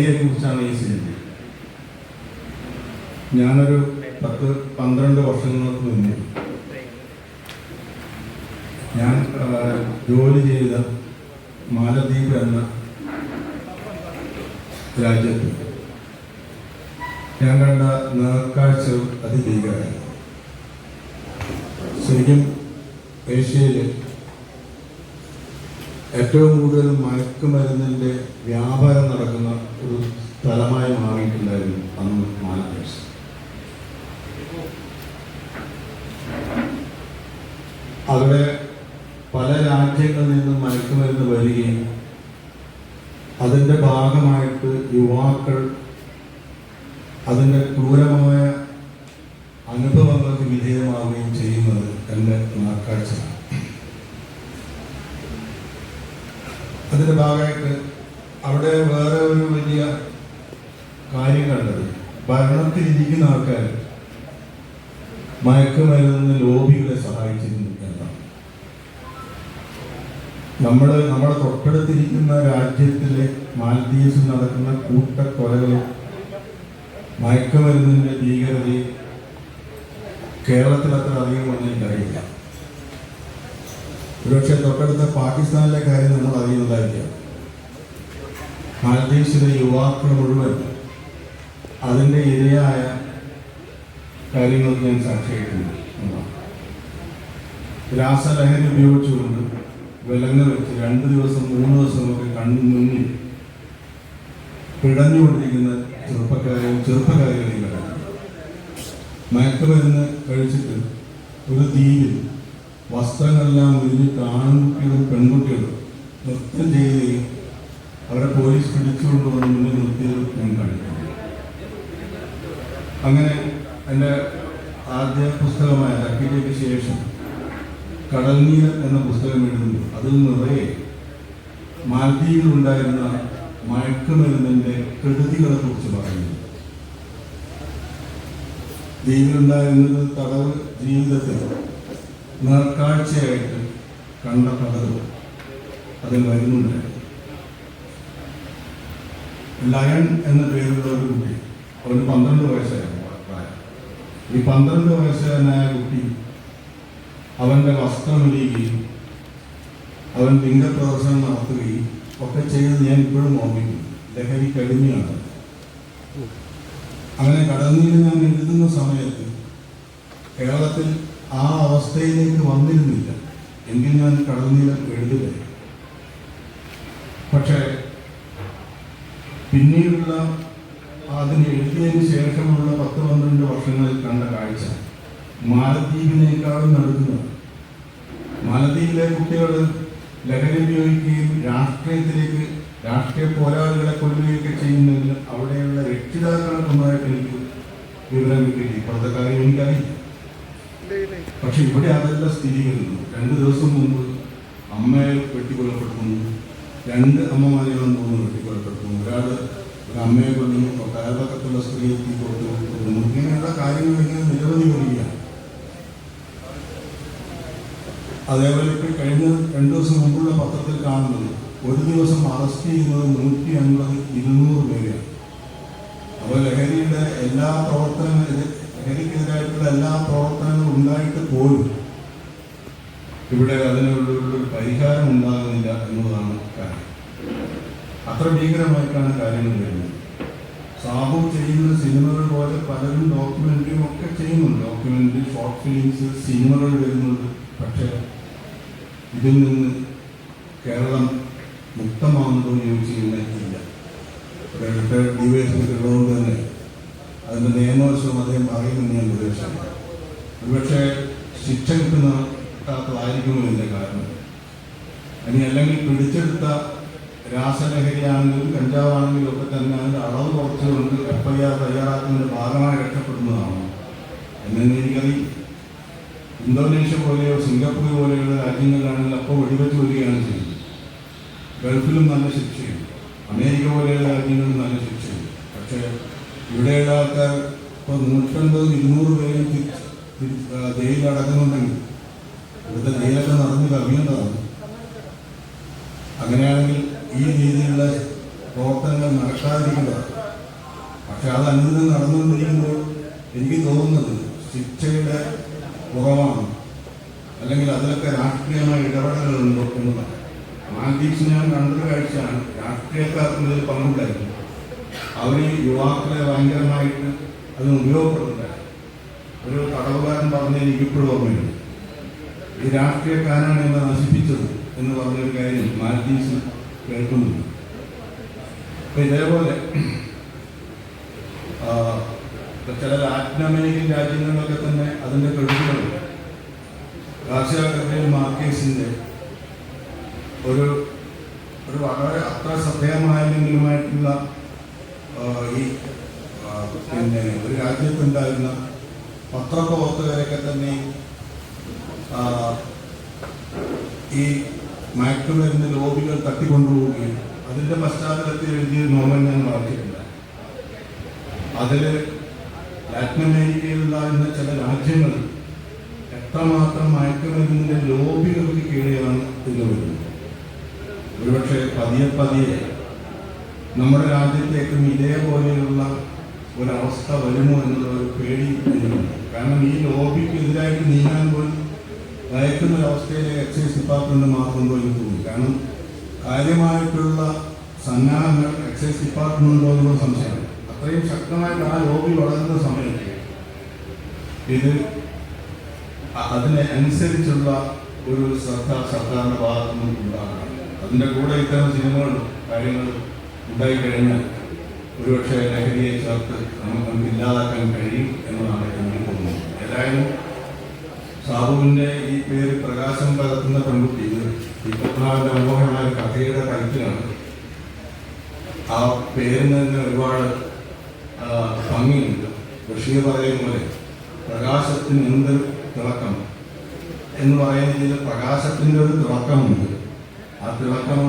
ലഹരിയെ കുറിച്ചാണ് ഈ സിനിമ. ഞാനൊരു പത്ത് പന്ത്രണ്ട് വർഷങ്ങൾക്ക് മുന്നേ ഞാൻ ജോലി ചെയ്ത മാലദ്വീപ് എന്ന രാജ്യത്ത് ഞാൻ കണ്ട നേർക്കാഴ്ച അതിഭീകരമായി ശരിക്കും ഏഷ്യയിൽ ഏറ്റവും കൂടുതൽ മയക്കുമരുന്നിന്റെ വ്യാപാരം നടക്കുന്ന ഒരു സ്ഥലമായി മാറിയിട്ടുണ്ടായിരുന്നു അന്ന് മാലദ്വീപ്സ് അവിടെ പല രാജ്യങ്ങളിൽ നിന്നും മയക്കുമരുന്ന് വരികയും അതിന്റെ ഭാഗമായിട്ട് യുവാക്കൾ അതിന്റെ ക്രൂരമായ അനുഭവങ്ങൾക്ക് വിധേയമാവുകയും ചെയ്യുന്നത് എന്റെ നാക്കാഴ്ചയാണ്. അതിന്റെ ഭാഗമായിട്ട് അവിടെ വേറെ ഒരു വലിയ കാര്യം കണ്ടത്. ഭരണത്തിലിരിക്കുന്ന ആൾക്കാർ മയക്കുമരുന്ന് ലോബികളെ സഹായിച്ചിരുന്നു എന്നാണ്. നമ്മൾ നമ്മുടെ തൊട്ടടുത്തിരിക്കുന്ന രാജ്യത്തിലെ മാലദ്വീപ്സിൽ നടക്കുന്ന കൂട്ടക്കൊലകളും മയക്കുമരുന്നിന്റെ ഭീകരതയും കേരളത്തിൽ അത്ര അധികം ഒന്നും എനിക്കറിയില്ല. ഒരുപക്ഷെ തൊട്ടടുത്ത പാകിസ്ഥാനിലെ കാര്യം നമ്മൾ അറിയുന്നതായിരിക്കാം. മാലദ്വീപ്സിലെ യുവാക്കൾ മുഴുവൻ അതിന്റെ ഇരയായ കാര്യങ്ങൾക്ക് ഞാൻ സാക്ഷിയായിട്ടുണ്ട് രാസലഹരി ഉപയോഗിച്ചുകൊണ്ട് വിലങ്ങ് വെച്ച് രണ്ട് ദിവസം മൂന്ന് ദിവസമൊക്കെ കണ്ണു മുന്നിൽ പിടഞ്ഞുകൊണ്ടിരിക്കുന്ന ചെറുപ്പക്കാരെയും ചെറുപ്പക്കാരികളെയും മയക്കുമരുന്ന് കഴിച്ചിട്ട് ഒരു ദ്വീപിൽ വസ്ത്രങ്ങളെല്ലാം ഒഴിഞ്ഞിട്ട് ആൺകുട്ടികളും പെൺകുട്ടികളും നൃത്തം ചെയ്ത് അവരെ പോലീസ് പിടിച്ചുകൊണ്ട് വന്ന് മുന്നിൽ നിർത്തിയത് ഞാൻ കാണിക്കുന്നു. അങ്ങനെ എന്റെ ആദ്യ പുസ്തകമായ ലക്കിലേക്ക് ശേഷം കടൽനീർ എന്ന പുസ്തകം എഴുതുന്നു. അതിൽ നിറയെ മാലദ്വീപിലുണ്ടായിരുന്ന മയക്കുമരുന്നിന്റെ കെടുതികളെ കുറിച്ച് പറയുന്നു. ദ്വീപിലുണ്ടായിരുന്നത് തടവ് ജീവിതത്തിൽ നേർക്കാഴ്ചയായിട്ട് കണ്ട പലതും അതിൽ വരുന്നുണ്ട് ലയൺ എന്ന പേരുള്ള ഒരു കുട്ടി അവന് പന്ത്രണ്ട് വയസ്സായിരുന്നു പ്രായം. ഈ പന്ത്രണ്ട് വയസ്സുകാരനായ കുട്ടി അവന്റെ ഇടിയുകയും അവൻ ലിംഗപ്രദർശനം നടത്തുകയും ഒക്കെ ചെയ്ത് ഞാൻ ഇപ്പോഴും ഓർമ്മിക്കുന്നു. ലഹരി കടുമയാണ്. അങ്ങനെ കടന്നീര് ഞാൻ എഴുതുന്ന സമയത്ത് കേരളത്തിൽ ആ അവസ്ഥയിലേക്ക് വന്നിരുന്നില്ല. എങ്കിൽ ഞാൻ കടന്നീരം എഴുതുക പക്ഷേ പിന്നീടുള്ള അതിന് എഴുതിയതിന് ശേഷമുള്ള പത്ത് പന്ത്രണ്ട് വർഷങ്ങളിൽ കണ്ട കാഴ്ച മാലദ്വീപിനേക്കാളും നടക്കുന്നത്. മാലദ്വീപിലെ കുട്ടികൾ ലഹരി ഉപയോഗിക്കുകയും രാഷ്ട്രീയത്തിലേക്ക് രാഷ്ട്രീയ പോരാളികളെ കൊല്ലുകയൊക്കെ ചെയ്യുന്നതിൽ അവിടെയുള്ള രക്ഷിതാക്കളെ നന്നായിട്ട് എനിക്ക് വിവരം കിട്ടി ഇപ്പോഴത്തെ കാര്യം എനിക്കറിയില്ല. പക്ഷെ ഇവിടെ അതല്ല സ്ഥിരീകരിക്കുന്നു. രണ്ട് ദിവസം മുമ്പ് അമ്മയെ വെട്ടിക്കൊല്ലപ്പെടുത്തുന്നു. രണ്ട് അമ്മമാരെയാണ് തോന്നുന്നു വെട്ടിക്കൊല്ലപ്പെടുത്തുന്നു. ഒരാൾ ഒരു അമ്മയെ കൊല്ലുന്നു അയൽപക്കത്തുള്ള സ്ത്രീയെ കൊടുത്തു ഇങ്ങനെയുള്ള കാര്യങ്ങൾ ഇങ്ങനെ നിരവധി വരികയാണ്. അതേപോലെ ഇപ്പോൾ കഴിഞ്ഞ രണ്ട് ദിവസം മുമ്പുള്ള പത്രത്തിൽ കാണുന്നത് ഒരു ദിവസം അറസ്റ്റ് ചെയ്യുന്നത് നൂറ്റി അൻപത് ഇരുന്നൂറ് പേരെയാണ്. അപ്പോൾ ലഹരിയുടെ എല്ലാ പ്രവർത്തനങ്ങളും ലഹരിക്കെതിരായിട്ടുള്ള എല്ലാ പ്രവർത്തനങ്ങളും ഉണ്ടായിട്ട് പോലും ഇവിടെ അതിനുള്ള പരിഹാരം ഉണ്ടാകുന്നില്ല എന്നതാണ് കാര്യം. അത്ര ഭീകരമായിട്ടാണ് കാര്യങ്ങൾ വരുന്നത്. സാബു ചെയ്യുന്ന സിനിമകൾ പോലെ പലരും ഡോക്യുമെന്ററിയും ഒക്കെ ചെയ്യുന്നുണ്ട്. ഡോക്യുമെന്ററി ഷോർട്ട് ഫിലിംസ് സിനിമകൾ വരുന്നുണ്ട്. പക്ഷേ ഇതിൽ നിന്ന് കേരളം മുക്തമാകുന്നതോ ചോദിച്ചു കഴിഞ്ഞാൽ ഇല്ല. ഡിവൈഎസ്പി ഉള്ളതുകൊണ്ട് തന്നെ അതിന്റെ നിയമവശവും അദ്ദേഹം അറിയുമെന്ന് ഞാൻ പ്രതീക്ഷിക്കുന്നു. ഒരുപക്ഷെ ശിക്ഷ കിട്ടുന്ന കിട്ടാത്തതായിരിക്കുമോ ഇതിന്റെ കാരണം ഇനി അല്ലെങ്കിൽ പിടിച്ചെടുത്ത രാസലഹരിയാണെങ്കിലും കഞ്ചാവാണെങ്കിലും ഒക്കെ തന്നെ അതിന്റെ അളവ് കുറച്ചുകൊണ്ട് എഫ് ഐ ആർ തയ്യാറാക്കുന്നതിന്റെ ഭാഗമായി രക്ഷപ്പെടുന്നതാണോ. എന്നെന്ന് എനിക്കറിയും ഇന്തോനേഷ്യ പോലെയോ സിംഗപ്പൂർ പോലെയുള്ള രാജ്യങ്ങളിലാണെങ്കിൽ അപ്പോൾ വെടിവെച്ച് വരികയാണ് ചെയ്യുന്നത്. ഗൾഫിലും നല്ല ശിക്ഷയുണ്ട്. അമേരിക്ക പോലെയുള്ള രാജ്യങ്ങളിലും നല്ല ശിക്ഷയുണ്ട്. പക്ഷേ ഇവിടെയുള്ള ആൾക്കാർ ഇപ്പോൾ നൂറ്റൻപത് ഇരുന്നൂറ് പേരും ജയിലിൽ അടക്കുന്നുണ്ടെങ്കിൽ ഇവിടുത്തെ ജയിലൊക്കെ നടന്ന് കവിയുന്നതാണ് അങ്ങനെയാണെങ്കിൽ ഈ രീതിയിലുള്ള പ്രവർത്തനങ്ങൾ നടക്കാതിരിക്കുന്നതാണ് പക്ഷെ അത് അന്ന് നടന്നുകൊണ്ടിരിക്കുമ്പോൾ എനിക്ക് തോന്നുന്നത് ശിക്ഷയുടെ കുറവാണ്. അല്ലെങ്കിൽ അതിലൊക്കെ രാഷ്ട്രീയമായ ഇടപെടലുകളുണ്ടോ എന്നതാണ് മാൽദീപ്സ് ഞാൻ കണ്ടൊരു കാഴ്ചയാണ്. രാഷ്ട്രീയക്കാർക്ക് ഇതിൽ പങ്കുണ്ടായിരുന്നു. അവർ യുവാക്കളെ ഭയങ്കരമായിട്ട് അതിന് ഉപയോഗപ്പെടുന്നുണ്ടായിരുന്നു ഒരു തടവുകാരൻ പറഞ്ഞ എനിക്കിപ്പോഴും ഓർമ്മയുണ്ട്. ഈ രാഷ്ട്രീയക്കാരാണ് എന്നെ നശിപ്പിച്ചത് എന്ന് പറഞ്ഞൊരു കാര്യം മാൽദീവ്സിൽ കേൾക്കുന്നുണ്ട്. അപ്പൊ ഇതേപോലെ ചില ലാറ്റിൻ അമേരിക്കൻ രാജ്യങ്ങളിലൊക്കെ തന്നെ അതിന്റെ കെടുതികളുണ്ട്. ഗാർസിയ ഗബ്രിയൽ മാർക്കേസിന്റെ ഒരു ഒരു വളരെ അത്ര ശ്രദ്ധേയമായെങ്കിലുമായിട്ടുള്ള ആ, ഈ പിന്നെ ഒരു രാജ്യത്തുണ്ടായിരുന്ന പത്രപ്രവർത്തകരൊക്കെ തന്നെ ഈ മയക്കുമരുന്ന് ലോബികൾ തട്ടിക്കൊണ്ടുപോവുകയും അതിന്റെ പശ്ചാത്തലത്തിൽ എഴുതിയ നോവൽ ഞാൻ വായിച്ചിട്ടുണ്ട്. അതിൽ ലാറ്റിൻ അമേരിക്കയിലുണ്ടായിരുന്ന ചില രാജ്യങ്ങൾ എത്രമാത്രം മയക്കുമരുന്നിന്റെ ലോബികൾക്ക് കീഴെയാണ് ഇത് വരുന്നത്. ഒരുപക്ഷെ പതിയെ പതിയെ നമ്മുടെ രാജ്യത്തേക്കും ഇതേപോലെയുള്ള ഒരവസ്ഥ വരുമോ എന്നുള്ള ഒരു പേടി കാരണം ഈ ലോബിക്ക് എതിരായിട്ട് നീങ്ങാൻ പോലും ഭയക്കുന്ന ഒരവസ്ഥയിലെ എക്സൈസ് ഡിപ്പാർട്ട്മെന്റ് മാറുന്നുണ്ടോ എന്ന് തോന്നി കാരണം കാര്യമായിട്ടുള്ള സന്നാഹങ്ങൾ എക്സൈസ് ഡിപ്പാർട്ട്മെന്റിലോ എന്നുള്ള സംശയമാണ് അത്രയും ശക്തമായിട്ട് ആ ലോബി വളരുന്ന സമയത്ത് ഇത് അതിനനുസരിച്ചുള്ള ഒരു ശ്രദ്ധ സർക്കാരിന്റെ ഭാഗത്തു നിന്നും ഉണ്ടാകണം. അതിന്റെ കൂടെ ഇത്തരം സിനിമകളും കാര്യങ്ങളും ഉണ്ടായിക്കഴിഞ്ഞാൽ ഒരുപക്ഷെ ലഹരിയെ ചേർത്ത് നമുക്ക് നമുക്ക് ഇല്ലാതാക്കാൻ കഴിയും എന്നതാണ് എനിക്ക് തോന്നുന്നത് ഏതായാലും സാബുവിന്റെ ഈ പേര് പ്രകാശം പകർത്തുന്ന പെൺകുട്ടി പത്മനാഭന്റെ മനോഹരമായ കഥയുടെ ടൈറ്റിലാണ്. ആ പേരിന് തന്നെ ഒരുപാട് ഭംഗിയുണ്ട്. ബഷീർ പറയുന്ന പോലെ പ്രകാശത്തിന് എന്ത് തിളക്കം? എന്ന് പറയുന്നതിൽ പ്രകാശത്തിന്റെ ഒരു തിളക്കമുണ്ട്. ആ തിളക്കം